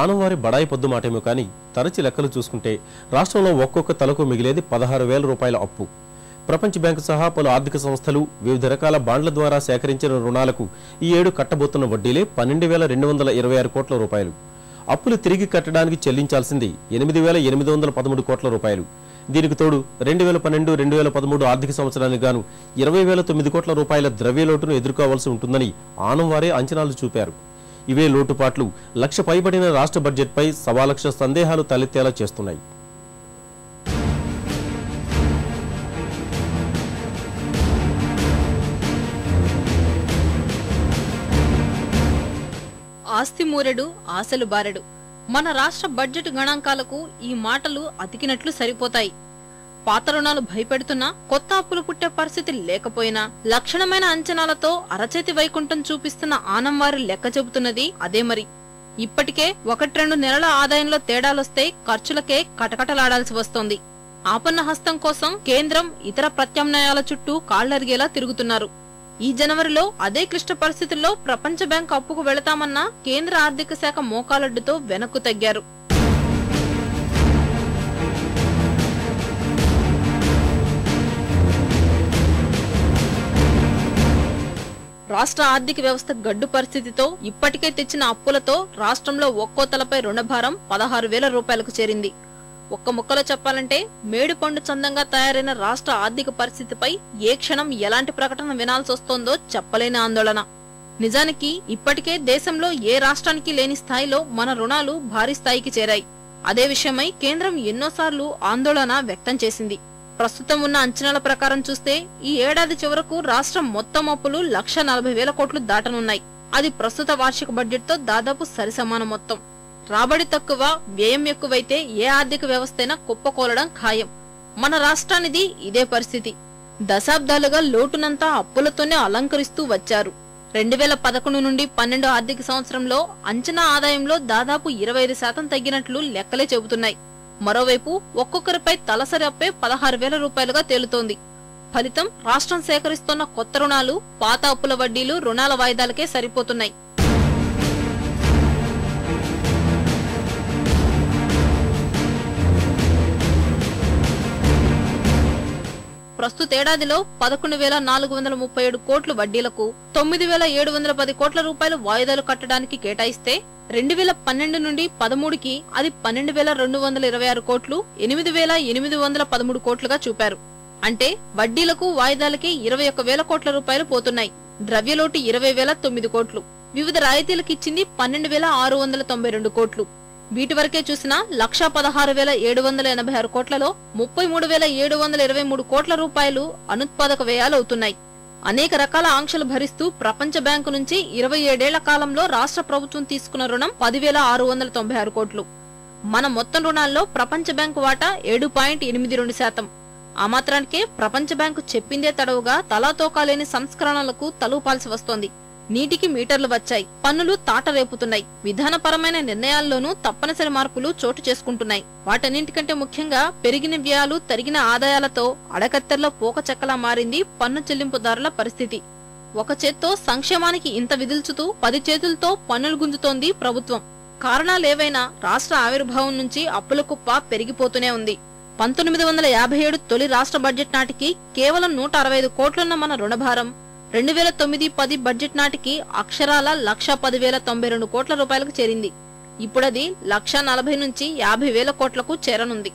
ఆనవారి బడాయి పొద్దు మాటేమో కానీ తరచి లెక్కలు చూసుకుంటే రాష్ట్రంలో ఒక్కొక్క తలకు మిగిలేది పదహారు వేల రూపాయల అప్పు. ప్రపంచ బ్యాంకు సహా పలు ఆర్థిక సంస్థలు వివిధ రకాల బాండ్ల ద్వారా సేకరించిన రుణాలకు ఈ ఏడు కట్టబోతున్న వడ్డీలే పన్నెండు వేల రెండు వందల ఇరవై ఆరు కోట్ల రూపాయలు. అప్పులు తిరిగి కట్టడానికి చెల్లించాల్సింది ఎనిమిది వేల ఎనిమిది వందల పదమూడు కోట్ల రూపాయలు. దీనికి తోడు రెండు వేల పన్నెండు రెండు వేల పదమూడు ఆర్థిక సంవత్సరానికి గాను ఇరవై వేల తొమ్మిది కోట్ల రూపాయల ద్రవ్యలోటును ఎదుర్కోవాల్సి ఉంటుందని ఆనంవారే అంచనాలు చూపారు. ఇవే లోటుపాట్లు. లక్ష పైబడిన రాష్ట్ర బడ్జెట్పై సవాలక్ష సందేహాలు తలెత్తేలా చేస్తున్నాయి. ఆస్తి మూరెడు ఆశలు బారెడు. మన రాష్ట్ర బడ్జెట్ గణాంకాలకు ఈ మాటలు అతికినట్లు సరిపోతాయి. పాత రుణాలు భయపెడుతున్నా కొత్త అప్పులు పుట్టే పరిస్థితి లేకపోయినా లక్షణమైన అంచనాలతో అరచేతి వైకుంఠం చూపిస్తున్న ఆనంవారి లెక్క చెబుతున్నది అదే మరి. ఇప్పటికే ఒకటి రెండు నెలల ఆదాయంలో తేడాలొస్తే ఖర్చులకే కటకటలాడాల్సి వస్తోంది. ఆపన్న హస్తం కోసం కేంద్రం ఇతర ప్రత్యామ్నాయాల చుట్టూ కాళ్ళరిగేలా తిరుగుతున్నారు. ఈ జనవరిలో అదే క్లిష్ట పరిస్థితుల్లో ప్రపంచ బ్యాంక్ అప్పుకు వెళతామన్న కేంద్ర ఆర్థిక శాఖ మోకాలడ్డుతో వెనక్కు తగ్గారు. రాష్ట్ర ఆర్థిక వ్యవస్థ గడ్డు పరిస్థితితో ఇప్పటికే తెచ్చిన అప్పులతో రాష్ట్రంలో ఒక్కో తలపై రుణభారం పదహారు వేల రూపాయలకు చేరింది. ఒక్క ముక్కలో చెప్పాలంటే మేడు పండు చందంగా తయారైన రాష్ట్ర ఆర్థిక పరిస్థితిపై ఏ క్షణం ఎలాంటి ప్రకటన వినాల్సి వస్తోందో చెప్పలేని ఆందోళన. నిజానికి ఇప్పటికే దేశంలో ఏ రాష్ట్రానికి లేని స్థాయిలో మన రుణాలు భారీ స్థాయికి చేరాయి. అదే విషయమై కేంద్రం ఎన్నోసార్లు ఆందోళన వ్యక్తం చేసింది. ప్రస్తుతం ఉన్న అంచనాల ప్రకారం చూస్తే ఈ ఏడాది చివరకు రాష్ట్రం మొత్తం అప్పులు లక్ష నలభై వేల కోట్లు దాటనున్నాయి. అది ప్రస్తుత వార్షిక బడ్జెట్తో దాదాపు సరిసమాన మొత్తం. రాబడి తక్కువ వ్యయం ఎక్కువైతే ఏ ఆర్థిక వ్యవస్థైనా కుప్పకూలడం ఖాయం. మన రాష్ట్రానిది ఇదే పరిస్థితి. దశాబ్దాలుగా లోటునంతా అప్పులతోనే అలంకరిస్తూ వచ్చారు. రెండు వేల పదకొండు నుండి పన్నెండు ఆర్థిక సంవత్సరంలో అంచనా ఆదాయంలో దాదాపు ఇరవై ఐదు శాతం తగ్గినట్లు లెక్కలే చెబుతున్నాయి. మరోవైపు ఒక్కొక్కరిపై తలసరి అప్పే పదహారు వేల రూపాయలుగా తేలుతోంది. ఫలితం రాష్ట్రం సేకరిస్తున్న కొత్త రుణాలు పాత అప్పుల వడ్డీలు రుణాల వాయిదాలకే సరిపోతున్నాయి. ప్రస్తుత ఏడాదిలో పదకొండు వేల నాలుగు వందల ముప్పై ఏడు కోట్లు వడ్డీలకు తొమ్మిది వేల ఏడు వందల పది కోట్ల రూపాయలు వాయిదాలు కట్టడానికి కేటాయిస్తే రెండు వేల పన్నెండు నుండి పదమూడుకి అది పన్నెండు వేల రెండు వందల ఇరవై ఆరు కోట్లు ఎనిమిది వేల ఎనిమిది వందల పదమూడు కోట్లుగా చూపారు. అంటే వడ్డీలకు వాయిదాలకి ఇరవై ఒక్క వేల కోట్ల రూపాయలు పోతున్నాయి. ద్రవ్యలోటు ఇరవై వేల తొమ్మిది కోట్లు. వివిధ రాయితీలకు ఇచ్చింది పన్నెండు వేల ఆరు వందల తొంభై రెండు కోట్లు. వీటి వరకే చూసినా లక్షా పదహారు వేల ఏడు వందల ఎనభై ఆరు కోట్లలో ముప్పై మూడు వేల ఏడు వందల ఇరవై మూడు కోట్ల రూపాయలు అనుత్పాదక వ్యయాలు అవుతున్నాయి. అనేక రకాల ఆంక్షలు భరిస్తూ ప్రపంచ బ్యాంకు నుంచి ఇరవై ఏడేళ్ళ కాలంలో రాష్ట్ర ప్రభుత్వం తీసుకున్న రుణం పదివేల ఆరు వందల తొంభై ఆరు కోట్లు. మన మొత్తం రుణాల్లో ప్రపంచ బ్యాంకు వాటా ఏడు పాయింట్ ఎనిమిది రెండు శాతం. ఆ మాత్రానికే ప్రపంచ బ్యాంకు చెప్పిందే తడవుగా తలా తోకాలేని సంస్కరణలకు తలూపాల్సి వస్తోంది. నీటికి మీటర్లు వచ్చాయి. పన్నులు తాటరేపుతున్నాయి. విధానపరమైన నిర్ణయాల్లోనూ తప్పనిసరి మార్పులు చోటు చేసుకుంటున్నాయి. వాటన్నింటికంటే ముఖ్యంగా పెరిగిన వ్యయాలు తరిగిన ఆదాయాలతో అడకత్తెరలో పోక చెక్కలా మారింది పన్ను చెల్లింపుదారుల పరిస్థితి. ఒక చేత్తో సంక్షేమానికి ఇంత విదిల్చుతూ పది చేతులతో పన్నులు గుంజుతోంది ప్రభుత్వం. కారణాలేవైనా రాష్ట్ర ఆవిర్భావం నుంచి అప్పుల కుప్ప పెరిగిపోతూనే ఉంది. పంతొమ్మిది వందల యాభై ఏడు తొలి రాష్ట్ర బడ్జెట్ నాటికి కేవలం నూట అరవై ఐదు కోట్లున్న మన రుణభారం. రెండు వేల తొమ్మిది పది బడ్జెట్ నాటికి అక్షరాల లక్ష పదివేల తొంభై రెండు కోట్ల రూపాయలకు చేరింది. ఇప్పుడది లక్ష నలభై నుంచి యాభై వేల కోట్లకు చేరనుంది.